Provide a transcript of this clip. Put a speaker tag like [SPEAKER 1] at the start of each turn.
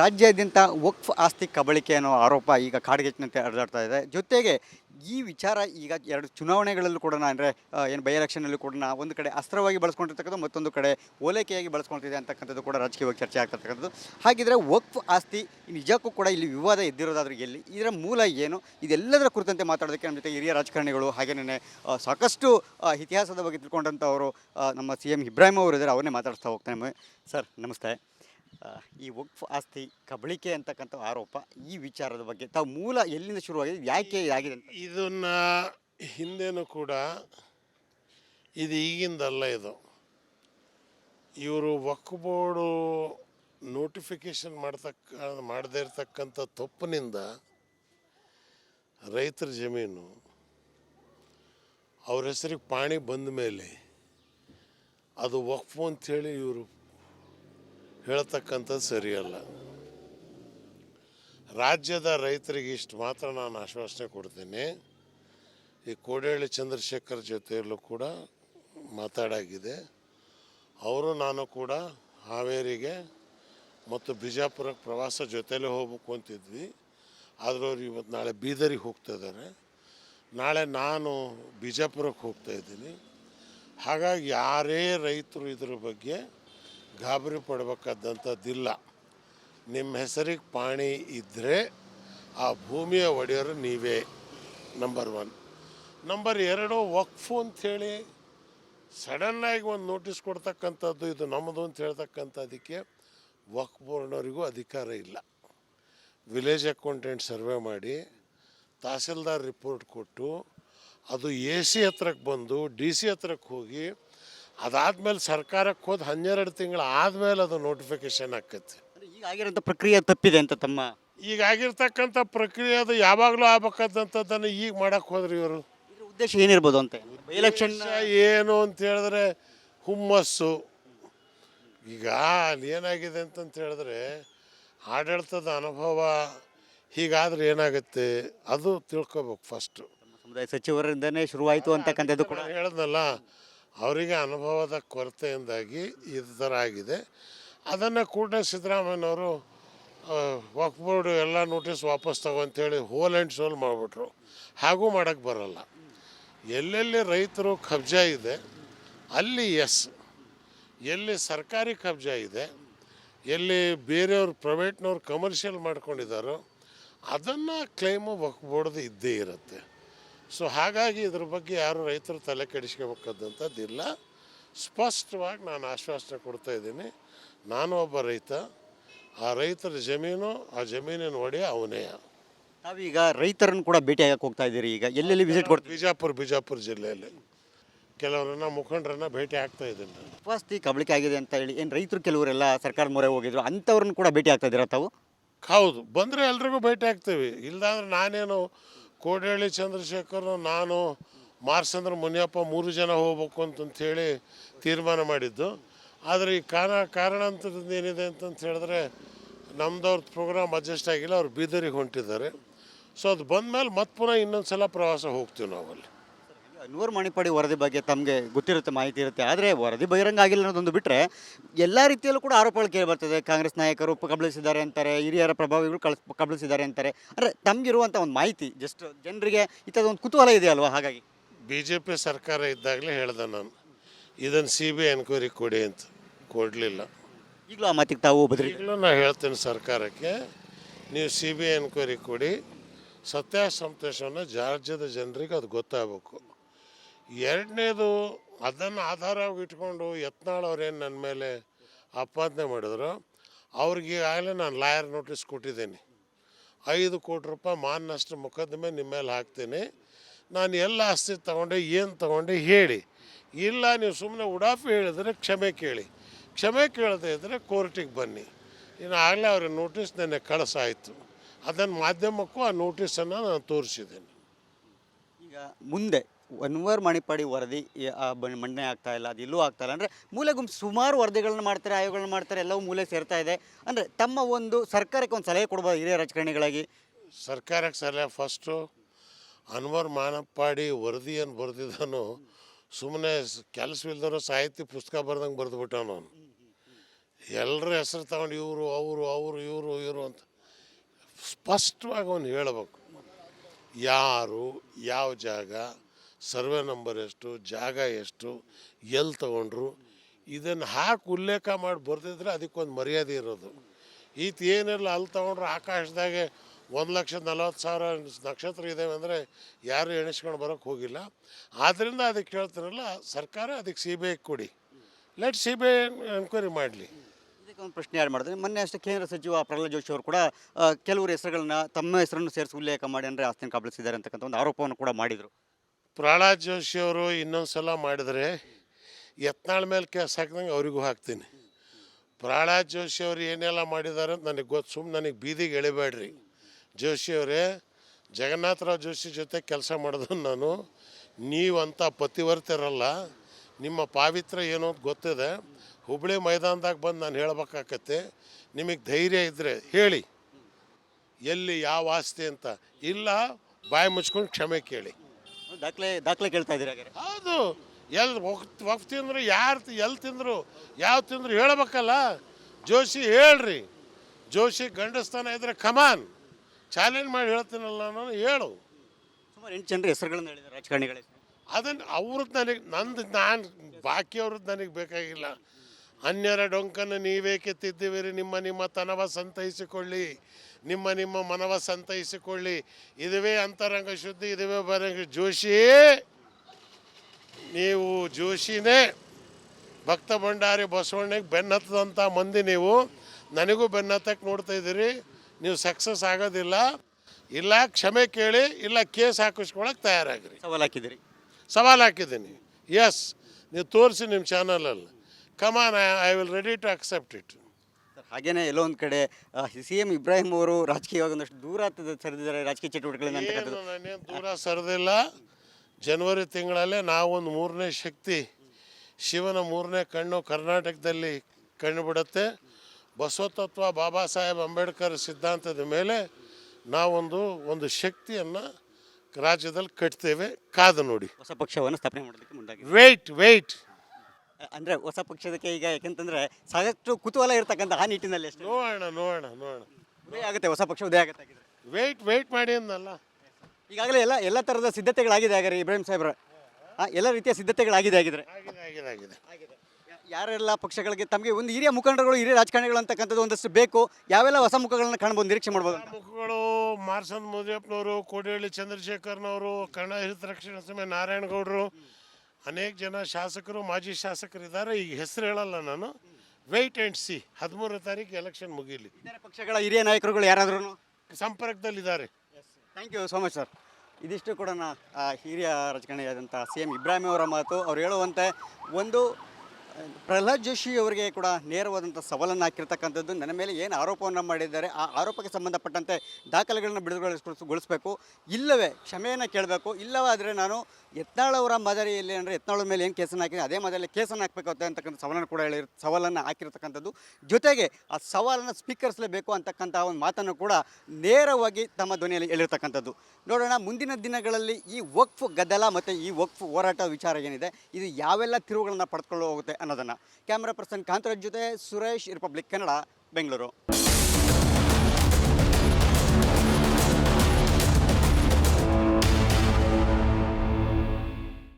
[SPEAKER 1] ರಾಜ್ಯಾದ್ಯಂತ ವಕ್ಫ್ ಆಸ್ತಿ ಕಬಳಿಕೆ ಅನ್ನೋ ಆರೋಪ ಈಗ ಕಾಡ್ಗೆಚ್ಚಿನಂತೆ ಹರಿದಾಡ್ತಾ ಇದೆ. ಜೊತೆಗೆ ಈ ವಿಚಾರ ಈಗ ಎರಡು ಚುನಾವಣೆಗಳಲ್ಲೂ ಕೂಡ ಅಂದರೆ ಏನು ಬೈ ಎಲೆಕ್ಷನಲ್ಲೂ ಕೂಡ ಒಂದು ಕಡೆ ಅಸ್ತ್ರವಾಗಿ ಬಳಸ್ಕೊಂಡಿರ್ತಕ್ಕಂಥ ಮತ್ತೊಂದು ಕಡೆ ಓಲೈಕೆಯಾಗಿ ಬಳಸ್ಕೊಳ್ತಿದೆ ಅಂತಕ್ಕಂಥದ್ದು ಕೂಡ ರಾಜಕೀಯವಾಗಿ ಚರ್ಚೆ ಆಗ್ತಕ್ಕಂಥದ್ದು ಹಾಗಿದ್ರೆ ವಕ್ಫ್ ಆಸ್ತಿ ನಿಜಕ್ಕೂ ಕೂಡ ಇಲ್ಲಿ ವಿವಾದ ಎದ್ದಿರೋದಾದ್ರೂ ಎಲ್ಲಿ? ಇದರ ಮೂಲ ಏನು? ಇದೆಲ್ಲದರ ಕುರಿತಂತೆ ಮಾತಾಡೋದಕ್ಕೆ ನಮ್ಮ ಜೊತೆ ಹಿರಿಯ ರಾಜಕಾರಣಿಗಳು ಹಾಗೆಯೇ ಸಾಕಷ್ಟು ಇತಿಹಾಸದ ಬಗ್ಗೆ ತಿಳ್ಕೊಂಡಂಥವರು ನಮ್ಮ ಸಿ ಎಂ ಇಬ್ರಾಹಿಂ ಅವರು ಇದ್ದಾರೆ ಅವನ್ನೇ ಮಾತಾಡ್ತಾ ಹೋಗ್ತಾನೆ. ಸರ್, ನಮಸ್ತೆ. ಈ ವಕ್ಫ್ ಆಸ್ತಿ ಕಬಳಿಕೆ ಅಂತಕ್ಕಂಥ ಆರೋಪ ಈ ವಿಚಾರದ ಬಗ್ಗೆ ತಾವು ಮೂಲ ಎಲ್ಲಿಂದ ಶುರುವಾಗಿದೆ ಯಾಕೆ ಆಗಿದೆ ಅಂತ?
[SPEAKER 2] ಇದನ್ನ ಹಿಂದೆನೂ ಕೂಡ ಇದು ಈಗಿಂದಲ್ಲ ಇದು. ಇವರು ವಕ್ ಬೋರ್ಡು ನೋಟಿಫಿಕೇಶನ್ ಮಾಡ್ತಕ್ಕ, ಮಾಡದೇ ಇರತಕ್ಕಂಥ ತಪ್ಪಿನಿಂದ ರೈತರ ಜಮೀನು ಅವ್ರ ಹೆಸರಿಗೆ ಪಾಣಿ ಬಂದ ಮೇಲೆ ಅದು ವಕ್ಫು ಅಂಥೇಳಿ ಇವರು ಹೇಳ್ತಕ್ಕಂಥದ್ದು ಸರಿಯಲ್ಲ. ರಾಜ್ಯದ ರೈತರಿಗೆ ಇಷ್ಟು ಮಾತ್ರ ನಾನು ಆಶ್ವಾಸನೆ ಕೊಡ್ತೀನಿ. ಈ ಕೋಡೇಳಿ ಚಂದ್ರಶೇಖರ್ ಜೊತೆಯಲ್ಲೂ ಕೂಡ ಮಾತಾಡಾಗಿದೆ. ಅವರು ನಾನು ಕೂಡ ಹಾವೇರಿಗೆ ಮತ್ತು ಬಿಜಾಪುರಕ್ಕೆ ಪ್ರವಾಸ ಜೊತೆಲೇ ಹೋಗ್ಬೇಕು ಅಂತಿದ್ವಿ. ಆದರೂ ಅವ್ರು ಇವತ್ತು ನಾಳೆ ಬೀದರಿಗೆ ಹೋಗ್ತಾ ಇದ್ದಾರೆ. ನಾಳೆ ನಾನು ಬಿಜಾಪುರಕ್ಕೆ ಹೋಗ್ತಾ ಇದ್ದೀನಿ. ಹಾಗಾಗಿ ಯಾರೇ ರೈತರು ಇದ್ರ ಬಗ್ಗೆ ಗಾಬರಿ ಪಡಬೇಕಾದಂಥದ್ದಿಲ್ಲ. ನಿಮ್ಮ ಹೆಸರಿಗೆ ಪಾಣಿ ಇದ್ದರೆ ಆ ಭೂಮಿಯ ಒಡೆಯರು ನೀವೇ ನಂಬರ್ ಒನ್ ನಂಬರ್ ಎರಡು, ವಕ್ಫು ಅಂಥೇಳಿ ಸಡನ್ನಾಗಿ ಒಂದು ನೋಟಿಸ್ ಕೊಡ್ತಕ್ಕಂಥದ್ದು, ಇದು ನಮ್ಮದು ಅಂತ ಹೇಳ್ತಕ್ಕಂಥದ್ದಕ್ಕೆ ವಕ್ ಬೋರ್ಡ್ನವರಿಗೂ ಅಧಿಕಾರ ಇಲ್ಲ. ವಿಲೇಜ್ ಅಕೌಂಟೆಂಟ್ ಸರ್ವೆ ಮಾಡಿ, ತಹಸೀಲ್ದಾರ್ ರಿಪೋರ್ಟ್ ಕೊಟ್ಟು, ಅದು ಎ ಸಿ ಹತ್ರಕ್ಕೆ ಬಂದು, ಡಿ ಸಿ ಹತ್ರಕ್ಕೆ ಹೋಗಿ ಅದಾದಮೇಲೆ ಸರ್ಕಾರಕ್ಕೆ ಹೋದ ಹನ್ನೆರಡು ತಿಂಗಳು ಆದಮೇಲೆ ಅದು ನೋಟಿಫಿಕೇಶನ್ ಆಕೈತಿ.
[SPEAKER 1] ಈಗ ಆಗಿರೋಂಥ ಪ್ರಕ್ರಿಯೆ ತಪ್ಪಿದೆ ಅಂತ ತಮ್ಮ
[SPEAKER 2] ಈಗ ಆಗಿರ್ತಕ್ಕಂಥ ಪ್ರಕ್ರಿಯೆ ಅದು ಯಾವಾಗಲೂ ಆಗ್ಬೇಕಾದಂಥದ್ದನ್ನು ಈಗ ಮಾಡಕ್ಕೆ ಹೋದ್ರಿ ಇವರು.
[SPEAKER 1] ಇದ್ರ ಉದ್ದೇಶ ಏನಿರ್ಬೋದು ಅಂತ? ಎಲೆಕ್ಷನ್
[SPEAKER 2] ಏನು ಅಂತ ಹೇಳಿದ್ರೆ ಹುಮ್ಮಸ್ಸು. ಈಗ ಅಲ್ಲಿ ಏನಾಗಿದೆ ಅಂತಂತ ಹೇಳಿದ್ರೆ ಆಡಳಿತದ ಅನುಭವ ಹೀಗಾದ್ರೆ ಏನಾಗುತ್ತೆ ಅದು ತಿಳ್ಕೊಬೇಕು ಫಸ್ಟು
[SPEAKER 1] ಸಮುದಾಯ ಸಚಿವರಿಂದನೇ ಶುರುವಾಯಿತು ಅಂತಕ್ಕಂಥದ್ದು ಕೂಡ.
[SPEAKER 2] ಹೇಳಿದ್ನಲ್ಲ ಅವರಿಗೆ ಅನುಭವದ ಕೊರತೆಯಿಂದಾಗಿ ಈ ಥರ ಆಗಿದೆ. ಅದನ್ನು ಕೂಡ ಸಿದ್ದರಾಮಯ್ಯನವರು ವಕ್ ಬೋರ್ಡ್ ಎಲ್ಲ ನೋಟಿಸ್ ವಾಪಸ್ ತಗೊಂತೇಳಿ ಹೋಲ್ ಆ್ಯಂಡ್ ಸೋಲ್ ಮಾಡಿಬಿಟ್ರು. ಹಾಗೂ ಮಾಡೋಕ್ಕೆ ಬರೋಲ್ಲ. ಎಲ್ಲೆಲ್ಲಿ ರೈತರು ಕಬ್ಜಾ ಇದೆ, ಅಲ್ಲಿ ಎಸ್, ಎಲ್ಲಿ ಸರ್ಕಾರಿ ಕಬ್ಜಾ ಇದೆ, ಎಲ್ಲಿ ಬೇರೆಯವ್ರು ಪ್ರೈವೇಟ್ನವ್ರು ಕಮರ್ಷಿಯಲ್ ಮಾಡ್ಕೊಂಡಿದ್ದಾರೋ, ಅದನ್ನು ಕ್ಲೈಮು ವಕ್ ಬೋರ್ಡ್ದು ಇದ್ದೇ ಇರುತ್ತೆ. ಸೊ ಹಾಗಾಗಿ ಇದ್ರ ಬಗ್ಗೆ ಯಾರು ರೈತರು ತಲೆ ಕೆಡಿಸ್ಕೋಬೇಕಾದಂಥದ್ದಿಲ್ಲ ಸ್ಪಷ್ಟವಾಗಿ ನಾನು ಆಶ್ವಾಸನೆ ಕೊಡ್ತಾ ಇದ್ದೀನಿ. ನಾನು ಒಬ್ಬ ರೈತ. ಆ ರೈತರ ಜಮೀನು ಆ ಜಮೀನಿನ ಒಡೆಯ ಅವನೇ.
[SPEAKER 1] ತಾವೀಗ ರೈತರನ್ನು ಕೂಡ ಭೇಟಿ ಆಗಕ್ಕೆ ಹೋಗ್ತಾ ಇದ್ದೀರಿ. ಈಗ ಎಲ್ಲೆಲ್ಲಿ ವಿಸಿಟ್ ಕೊಡ್ತೀವಿ
[SPEAKER 2] ಬಿಜಾಪುರ ಬಿಜಾಪುರ ಜಿಲ್ಲೆಯಲ್ಲಿ. ಕೆಲವರನ್ನ ಮುಖಂಡರನ್ನ ಭೇಟಿ ಆಗ್ತಾ ಇದ್ದೀನಿ. ನಾನು
[SPEAKER 1] ಕಬಳಿಕೆ ಆಗಿದೆ ಅಂತ ಹೇಳಿ ಏನು ರೈತರು ಕೆಲವರೆಲ್ಲ ಸರ್ಕಾರದ ಮೊರೆ ಹೋಗಿದ್ರು ಅಂಥವ್ರನ್ನ ಕೂಡ ಭೇಟಿ ಆಗ್ತಾ ಇದ್ದೀರಾ ತಾವು?
[SPEAKER 2] ಹೌದು. ಬಂದರೆ ಎಲ್ರಿಗೂ ಭೇಟಿ ಆಗ್ತೀವಿ. ಇಲ್ಲದಾದ್ರೆ ನಾನೇನು ಕೋಡಹಳ್ಳಿ ಚಂದ್ರಶೇಖರ್ ನಾನು ಮಾರ್ಸಂದ್ರ ಮುನಿಯಪ್ಪ ಮೂರು ಜನ ಹೋಗ್ಬೇಕು ಅಂತಂತ ಹೇಳಿ ತೀರ್ಮಾನ ಮಾಡಿದ್ದು. ಆದರೆ ಈ ಕಾರಣ, ಕಾರಣಾಂತರದಿಂದ ಏನಿದೆ ಅಂತಂತ ಹೇಳಿದ್ರೆ ನಮ್ದವ್ರದ್ದು ಪ್ರೋಗ್ರಾಮ್ ಅಡ್ಜಸ್ಟ್ ಆಗಿಲ್ಲ, ಅವ್ರು ಬೀದರಿಗೆ ಹೊಂಟಿದ್ದಾರೆ. ಸೊ ಅದು ಬಂದಮೇಲೆ ಮತ್ತೆ ಪುನಃ ಇನ್ನೊಂದು ಸಲ ಪ್ರವಾಸ ಹೋಗ್ತೀವಿ ನಾವಲ್ಲಿ.
[SPEAKER 1] ಅನ್ವರ್ ಮಣಿಪಡಿ ವರದಿ ಬಗ್ಗೆ ತಮಗೆ ಗೊತ್ತಿರುತ್ತೆ ಮಾಹಿತಿ ಇರುತ್ತೆ. ಆದರೆ ವರದಿ ಬಹಿರಂಗ ಆಗಿಲ್ಲ ಅನ್ನೋದೊಂದು ಬಿಟ್ಟರೆ ಎಲ್ಲ ರೀತಿಯಲ್ಲೂ ಕೂಡ ಆರೋಪಗಳು ಕೇಳಿ ಬರ್ತದೆ. ಕಾಂಗ್ರೆಸ್ ನಾಯಕರು ಕಬಳಿಸಿದ್ದಾರೆ ಅಂತಾರೆ ಹಿರಿಯರ ಪ್ರಭಾವಿಗಳು ಕಳಿಸ್ ಕಬಳಿಸಿದ್ದಾರೆ ಅಂತಾರೆ. ಅಂದರೆ ತಮಗಿರುವಂಥ ಒಂದು ಮಾಹಿತಿ ಜಸ್ಟ್ ಜನರಿಗೆ ಇಂಥದ್ದೊಂದು ಕುತೂಹಲ ಇದೆಯಲ್ವ? ಹಾಗಾಗಿ.
[SPEAKER 2] ಬಿ ಜೆ ಪಿ ಸರ್ಕಾರ ಇದ್ದಾಗಲೇ ಹೇಳ್ದೆ ನಾನು. ಇದನ್ನು ಸಿ ಬಿ ಐ ಎನ್ಕ್ವೈರಿ ಕೊಡಿ ಅಂತ. ಕೊಡಲಿಲ್ಲ.
[SPEAKER 1] ಈಗಲೂ ಆ ಮಾತಿಗೆ ತಾವು ಒಬ್ಬರು
[SPEAKER 2] ಈಗಲೂ ನಾನು ಹೇಳ್ತೇನೆ ಸರ್ಕಾರಕ್ಕೆ ನೀವು ಸಿ ಬಿ ಐ ಎನ್ಕ್ವೈರಿ ಕೊಡಿ. ಸತ್ಯಾಸಂತೋಷವನ್ನು ರಾಜ್ಯದ ಜನರಿಗೆ ಅದು ಗೊತ್ತಾಗಬೇಕು. ಎರಡನೇದು ಅದನ್ನು ಆಧಾರವಾಗಿ ಇಟ್ಕೊಂಡು ಯತ್ನಾಳ್ ಅವ್ರೇನು ನನ್ನ ಮೇಲೆ ಆಪಾದನೆ ಮಾಡಿದ್ರು, ಅವ್ರಿಗೆ ಆಗಲೇ ನಾನು ಲಾಯರ್ ನೋಟಿಸ್ ಕೊಟ್ಟಿದ್ದೀನಿ. ಐದು ಕೋಟಿ ರೂಪಾಯಿ ಮಾನಷ್ಟು ನಷ್ಟ ಮೊಕದ್ದಮೆ ನಿಮ್ಮ ಮೇಲೆ ಹಾಕ್ತೀನಿ. ನಾನು ಎಲ್ಲ ಆಸ್ತಿ ತಗೊಂಡೆ, ಏನು ತಗೊಂಡೆ ಹೇಳಿ. ಇಲ್ಲ, ನೀವು ಸುಮ್ಮನೆ ಉಡಾಫಿ ಹೇಳಿದ್ರೆ ಕ್ಷಮೆ ಕೇಳಿ. ಕ್ಷಮೆ ಕೇಳದೇ ಇದ್ದರೆ ಕೋರ್ಟಿಗೆ ಬನ್ನಿ. ಇನ್ನು ಆಗಲೇ ಅವ್ರಿಗೆ ನೋಟಿಸ್ ನೆನ್ನೆ ಕಳಿಸಾಯಿತು. ಅದನ್ನು ಮಾಧ್ಯಮಕ್ಕೂ ಆ ನೋಟಿಸನ್ನು ನಾನು ತೋರಿಸಿದ್ದೀನಿ.
[SPEAKER 1] ಈಗ ಮುಂದೆ ಅನ್ವರ್ ಮಣಿಪಾಡಿ ವರದಿ ಮಂಡನೆ ಆಗ್ತಾ ಇಲ್ಲ, ಅದು ಇಲ್ಲೂ ಆಗ್ತಾ ಇಲ್ಲ. ಅಂದರೆ ಮೂಲೆ ಗುಂಪು ಸುಮಾರು ವರದಿಗಳನ್ನ ಮಾಡ್ತಾರೆ, ಆಯೋಗಗಳನ್ನ ಮಾಡ್ತಾರೆ, ಎಲ್ಲವೂ ಮೂಲೆ ಸೇರ್ತಾ ಇದೆ. ಅಂದರೆ ತಮ್ಮ ಒಂದು ಸರ್ಕಾರಕ್ಕೆ ಒಂದು ಸಲಹೆ ಕೊಡ್ಬೋದು ಹಿರಿಯ ರಾಜಕಾರಣಿಗಳಾಗಿ?
[SPEAKER 2] ಸರ್ಕಾರಕ್ಕೆ ಸಲಹೆ ಫಸ್ಟು ಅನ್ವರ್ ಮಾನಪ್ಪಾಡಿ ವರದಿಯನ್ನು ಬರೆದಿದ್ದಾನು ಸುಮ್ಮನೆ ಕೆಲಸವಿಲ್ದವರು ಸಾಹಿತ್ಯ ಪುಸ್ತಕ ಬರ್ದಂಗೆ ಬರೆದ್ಬಿಟ್ಟಾನು ಅವನು. ಎಲ್ಲರ ಹೆಸರು ತಗೊಂಡು ಇವರು, ಅವರು ಅವರು, ಇವರು ಇವರು ಅಂತ ಸ್ಪಷ್ಟವಾಗಿ ಅವನು ಹೇಳಬೇಕು. ಯಾರು, ಯಾವ ಜಾಗ ಸರ್ವೆ ನಂಬರ್ ಎಷ್ಟು, ಜಾಗ ಎಷ್ಟು, ಎಲ್ಲಿ ತಗೊಂಡ್ರು, ಇದನ್ನು ಹಾಕಿ ಉಲ್ಲೇಖ ಮಾಡಿ ಬರ್ದಿದ್ರೆ ಅದಕ್ಕೊಂದು ಮರ್ಯಾದೆ ಇರೋದು. ಈತ ಏನಿಲ್ಲ, ಅಲ್ಲಿ ತೊಗೊಂಡ್ರೆ ಆಕಾಶದಾಗೆ ಒಂದು ಲಕ್ಷ ನಲವತ್ತು ಸಾವಿರ ನಕ್ಷತ್ರ ಇದ್ದಾವೆ ಅಂದರೆ ಯಾರು ಎಣಿಸ್ಕೊಂಡು ಬರೋಕ್ಕೆ ಹೋಗಿಲ್ಲ. ಆದ್ದರಿಂದ ಅದಕ್ಕೆ ಹೇಳ್ತಾರಲ್ಲ, ಸರ್ಕಾರ ಅದಕ್ಕೆ ಸಿ ಬಿ ಐ ಕೊಡಿ. Let C B I enquiry ಮಾಡಲಿ.
[SPEAKER 1] ಒಂದು ಪ್ರಶ್ನೆ ಯಾರು ಮಾಡಿದ್ರೆ? ಮೊನ್ನೆ ಅಷ್ಟೇ ಕೇಂದ್ರ ಸಚಿವ ಪ್ರಹ್ಲಾದ್ ಜೋಶಿ ಅವರು ಕೂಡ ಕೆಲವರು ಹೆಸರುಗಳನ್ನ ತಮ್ಮ ಹೆಸರನ್ನು ಸೇರಿಸಿ ಉಲ್ಲೇಖ ಮಾಡಿ ಅಂದರೆ ಆಸ್ತಿಯನ್ನು ಕಬಳಿಸಿದ್ದಾರೆ ಅಂತಕ್ಕಂಥ ಒಂದು ಆರೋಪವನ್ನು ಕೂಡ ಮಾಡಿದರು.
[SPEAKER 2] ಪ್ರಹ್ಲಾದ್ ಜೋಶಿ ಅವರು ಇನ್ನೊಂದು ಸಲ ಮಾಡಿದರೆ ಯತ್ನಾಳ್ ಮೇಲೆ ಕೇಸ್ ಹಾಕ್ದಂಗೆ ಅವರಿಗೂ ಹಾಕ್ತೀನಿ. ಪ್ರಹ್ಲಾದ್ ಜೋಶಿ ಅವರು ಏನೆಲ್ಲ ಮಾಡಿದ್ದಾರೆ ಅಂತ ನನಗೆ ಗೊತ್ತು. ಸುಮ್ಮನೆ ನನಗೆ ಬೀದಿಗೆ ಎಳಿಬೇಡ್ರಿ. ಜೋಶಿ ಅವರೇ, ಜಗನ್ನಾಥರಾವ್ ಜೋಶಿ ಜೊತೆ ಕೆಲಸ ಮಾಡಿದ್ರು ನಾನು. ನೀವಂತ ಪತಿವರ್ತಿರಲ್ಲ. ನಿಮ್ಮ ಪಾವಿತ್ರ ಏನು ಅಂತ ಗೊತ್ತಿದೆ. ಹುಬ್ಬಳ್ಳಿ ಮೈದಾನದಾಗ ಬಂದು ನಾನು ಹೇಳ್ಬೇಕಾಕತ್ತೆ. ನಿಮಗೆ ಧೈರ್ಯ ಇದ್ದರೆ ಹೇಳಿ. ಎಲ್ಲಿ ಯಾವ ಆಸ್ತಿ ಅಂತ. ಇಲ್ಲ ಬಾಯಿ ಮುಚ್ಕೊಂಡು ಕ್ಷಮೆ ಕೇಳಿ.
[SPEAKER 1] ದಾಖಲೆ ದಾಖಲೆ ಕೇಳ್ತಾ ಇದ್ದೀರಿ ಹಾಗಾದ್ರೆ?
[SPEAKER 2] ಹೌದು. ಎಲ್ಲಿ ವಕ್ ತಿಂದ್ರು ಯಾರು ಎಲ್ಲಿ ತಿಂದರು ಯಾವ ತಿಂದ್ರು ಹೇಳ್ಬೇಕಲ್ಲ? ಜೋಶಿ ಹೇಳ್ರಿ. ಜೋಶಿ ಗಂಡಸ್ತಾನ ಇದ್ರೆ ಕಮಾನ್. ಚಾಲೆಂಜ್ ಮಾಡಿ ಹೇಳ್ತೀನಲ್ಲ ನಾನು ಹೇಳು.
[SPEAKER 1] ಸುಮಾರು ಎಂಟು ಜನರ ಹೆಸರುಗಳನ್ನು ಹೇಳಿದ್ದಾರೆ ರಾಜಕಾರಣಿಗಳ ಹೆಸರು.
[SPEAKER 2] ಅದನ್ನು ಅವ್ರದ್ದು ನನಗೆ ನಂದು ನಾನು ಬಾಕಿಯವ್ರದ್ದು ನನಗೆ ಬೇಕಾಗಿಲ್ಲ. ಅನ್ಯರ ಡೊಂಕನ್ನು ನೀವೇ ಕೆತ್ತಿದ್ದೀವಿರಿ. ನಿಮ್ಮ ನಿಮ್ಮ ತನವ ಸಂತೈಸಿಕೊಳ್ಳಿ. ನಿಮ್ಮ ನಿಮ್ಮ ಮನವ ಸಂತೈಸಿಕೊಳ್ಳಿ. ಇದುವೇ ಅಂತರಂಗ ಶುದ್ಧಿ ಇದುವೇ ಬರಂಗ ಜೋಶಿ. ನೀವು ಜೋಶಿನೇ ಭಕ್ತ ಭಂಡಾರಿ ಬಸವಣ್ಣಗೆ ಬೆನ್ನತ್ತದಂಥ ಮಂದಿ ನೀವು. ನನಗೂ ಬೆನ್ನತ್ತಕ್ಕೆ ನೋಡ್ತಾ ಇದ್ದೀರಿ. ನೀವು ಸಕ್ಸಸ್ ಆಗೋದಿಲ್ಲ. ಇಲ್ಲ ಕ್ಷಮೆ ಕೇಳಿ ಇಲ್ಲ ಕೇಸ್ ಹಾಕಿಸ್ಕೊಳಕ್ಕೆ ತಯಾರಾಗಿರಿ.
[SPEAKER 1] ಸವಾಲು ಹಾಕಿದ್ದೀರಿ.
[SPEAKER 2] ಸವಾಲು ಹಾಕಿದ್ದೀನಿ. ಎಸ್ ನೀವು ತೋರಿಸಿ ನಿಮ್ಮ ಚಾನಲಲ್ಲಿ come on I will ready to accept it
[SPEAKER 1] ಹಾಗೇನೆ ಎಲ್ಲೋ ಒಂದು ಕಡೆ ಸಿ ಎಂ ಇಬ್ರಾಹಿಂ ಅವರು ರಾಜಕೀಯವಾಗಿ ಒಂದಷ್ಟು ದೂರ ಸರಿದಿದ್ದಾರೆ ರಾಜಕೀಯ ಚಟುವಟಿಕೆಗಳಿಂದ ನಾನು
[SPEAKER 2] ಏನು ನಾನೇನು ದೂರ ಸರಿದಿಲ್ಲ. ಜನವರಿ ತಿಂಗಳಲ್ಲೇ ನಾವೊಂದು ಮೂರನೇ ಶಕ್ತಿ ಶಿವನ ಮೂರನೇ ಕಣ್ಣು ಕರ್ನಾಟಕದಲ್ಲಿ ಕಣ್ಣು ಬಿಡುತ್ತೆ. ಬಸವತತ್ವ ಬಾಬಾ ಸಾಹೇಬ್ ಅಂಬೇಡ್ಕರ್ ಸಿದ್ಧಾಂತದ ಮೇಲೆ ನಾವೊಂದು ಒಂದು ಶಕ್ತಿಯನ್ನು ರಾಜ್ಯದಲ್ಲಿ ಕಟ್ತೇವೆ. ಕಾದು ನೋಡಿ.
[SPEAKER 1] ಹೊಸ ಪಕ್ಷವನ್ನು ಸ್ಥಾಪನೆ ಮಾಡೋದಕ್ಕೆ ಮುಂದಾಗಿದೆ.
[SPEAKER 2] ವೆಯ್ಟ್ ವೆಯ್ಟ್
[SPEAKER 1] ಅಂದರೆ ಹೊಸ ಪಕ್ಷದಕ್ಕೆ ಈಗ ಯಾಕೆಂತಂದ್ರೆ ಸಾಕಷ್ಟು ಕುತೂಹಲ ಇರ್ತಕ್ಕಂಥ ಆ ನಿಟ್ಟಿನಲ್ಲಿ ಅಷ್ಟೇ.
[SPEAKER 2] ನೋಡೋಣ ನೋಡೋಣ ನೋಡೋಣ.
[SPEAKER 1] ಉದಯ ಆಗುತ್ತೆ ಹೊಸ ಪಕ್ಷ ಉದಯ ಆಗುತ್ತೆ ಹಾಗಿದ್ರೆ.
[SPEAKER 2] ವೆಯ್ಟ್ ವೆಯ್ಟ್ ಮಾಡಿ ಅಂದಲ್ಲ
[SPEAKER 1] ಈಗಾಗಲೇ ಎಲ್ಲ ಎಲ್ಲ ಥರದ ಸಿದ್ಧತೆಗಳಾಗಿದೆ ಹಾಗಾದ್ರೆ ಇಬ್ರಾಹಿಂ ಸಾಹೇಬ್ರ. ಆ, ಎಲ್ಲ ರೀತಿಯ ಸಿದ್ಧತೆಗಳಾಗಿದೆ ಆಗಿದ್ರೆ
[SPEAKER 2] ಆಗಿದೆ ಆಗಿದೆ ಆಗಿದೆ.
[SPEAKER 1] ಯಾರೆಲ್ಲ ಪಕ್ಷಗಳಿಗೆ ತಮಗೆ ಒಂದು ಹಿರಿಯ ಮುಖಂಡರುಗಳು ಹಿರಿಯ ರಾಜಕಾರಣಿಗಳು ಅಂತಕ್ಕಂಥದ್ದು ಒಂದಷ್ಟು ಬೇಕು ಯಾವೆಲ್ಲ ಹೊಸ ಮುಖಗಳನ್ನ ಕಾಣ್ಬೋದು ನಿರೀಕ್ಷೆ ಮಾಡ್ಬೋದು ಅಂತ?
[SPEAKER 2] ಮುಖಗಳು ಮಾರ್ಸನ್ ಮುದಿಯಪ್ಪನವರು ಕೋಡಿಹಳ್ಳಿ ಚಂದ್ರಶೇಖರ್ನವರು ಕನ್ನಡ ಹಿತ ರಕ್ಷಣಾ ಸಮಯ ನಾರಾಯಣಗೌಡರು ಅನೇಕ ಜನ ಶಾಸಕರು ಮಾಜಿ ಶಾಸಕರು ಇದ್ದಾರೆ ಈಗ ಹೆಸರು ಹೇಳಲ್ಲ ನಾನು. ವೆಯ್ಟ್ ಆ್ಯಂಡ್ ಸಿ ಹದಿಮೂರನೇ ತಾರೀಕು ಎಲೆಕ್ಷನ್ ಮುಗಿಯಲಿ
[SPEAKER 1] ಇತರೆ ಪಕ್ಷಗಳ ಹಿರಿಯ ನಾಯಕರುಗಳು ಯಾರಾದ್ರೂ
[SPEAKER 2] ಸಂಪರ್ಕದಲ್ಲಿದ್ದಾರೆ.
[SPEAKER 1] Thank you so much sir ಇದಿಷ್ಟು ಕೂಡ ನಾ ಆ, ಹಿರಿಯ ರಾಜಕಾರಣಿಯಾದಂಥ ಸಿ ಎಂ ಇಬ್ರಾಹಿಂ ಅವರ ಮಾತು. ಅವ್ರು ಹೇಳುವಂತೆ ಒಂದು ಪ್ರಹ್ಲಾದ್ ಜೋಶಿ ಅವರಿಗೆ ಕೂಡ ನೇರವಾದಂಥ ಸವಾಲನ್ನು ಹಾಕಿರ್ತಕ್ಕಂಥದ್ದು. ನನ್ನ ಮೇಲೆ ಏನು ಆರೋಪವನ್ನು ಮಾಡಿದ್ದಾರೆ, ಆ ಆರೋಪಕ್ಕೆ ಸಂಬಂಧಪಟ್ಟಂತೆ ದಾಖಲೆಗಳನ್ನು ಬಿಡುಗಡೆಗೊಳಿಸಬೇಕು. ಇಲ್ಲವೇ, ಕ್ಷಮೆಯನ್ನು ಕೇಳಬೇಕು. ಇಲ್ಲವಾದರೆ ನಾನು ಯತ್ನಾಳ್ ಅವರ ಮಾದರಿಯಲ್ಲಿ ಅಂದರೆ ಎತ್ನಾಳ ಮೇಲೆ ಏನು ಕೇಸನ್ನು ಹಾಕಿದೆ, ಅದೇ ಮಾದರಿಯಲ್ಲಿ ಕೇಸನ್ನು ಹಾಕಬೇಕಾಗುತ್ತೆ ಅಂತಕ್ಕಂಥ ಸವಾಲನ್ನು ಕೂಡ ಹೇಳಿ, ಸವಾಲನ್ನು ಹಾಕಿರ್ತಕ್ಕಂಥದ್ದು. ಜೊತೆಗೆ ಆ ಸವಾಲನ್ನು ಸ್ವೀಕರಿಸಲೇಬೇಕು ಅಂತಕ್ಕಂಥ ಒಂದು ಮಾತನ್ನು ಕೂಡ ನೇರವಾಗಿ ತಮ್ಮ ಧ್ವನಿಯಲ್ಲಿ ಹೇಳಿರ್ತಕ್ಕಂಥದ್ದು. ನೋಡೋಣ, ಮುಂದಿನ ದಿನಗಳಲ್ಲಿ ಈ ವಕ್ಫ್ ಗದ್ದಲ ಮತ್ತು ಈ ವಕ್ಫ್ ಹೋರಾಟ ವಿಚಾರ ಏನಿದೆ, ಇದು ಯಾವೆಲ್ಲ ತಿರುವುಗಳನ್ನು ಪಡೆದುಕೊಳ್ಳೋ ಹೋಗುತ್ತೆ ಅನ್ನೋದನ್ನು. ಕ್ಯಾಮ್ರಾ ಪರ್ಸನ್ ಕಾಂತರಾಜ್ ಜೊತೆ ಸುರೇಶ್ ರಿಪಬ್ಲಿಕ್ ಕನ್ನಡ ಬೆಂಗಳೂರು.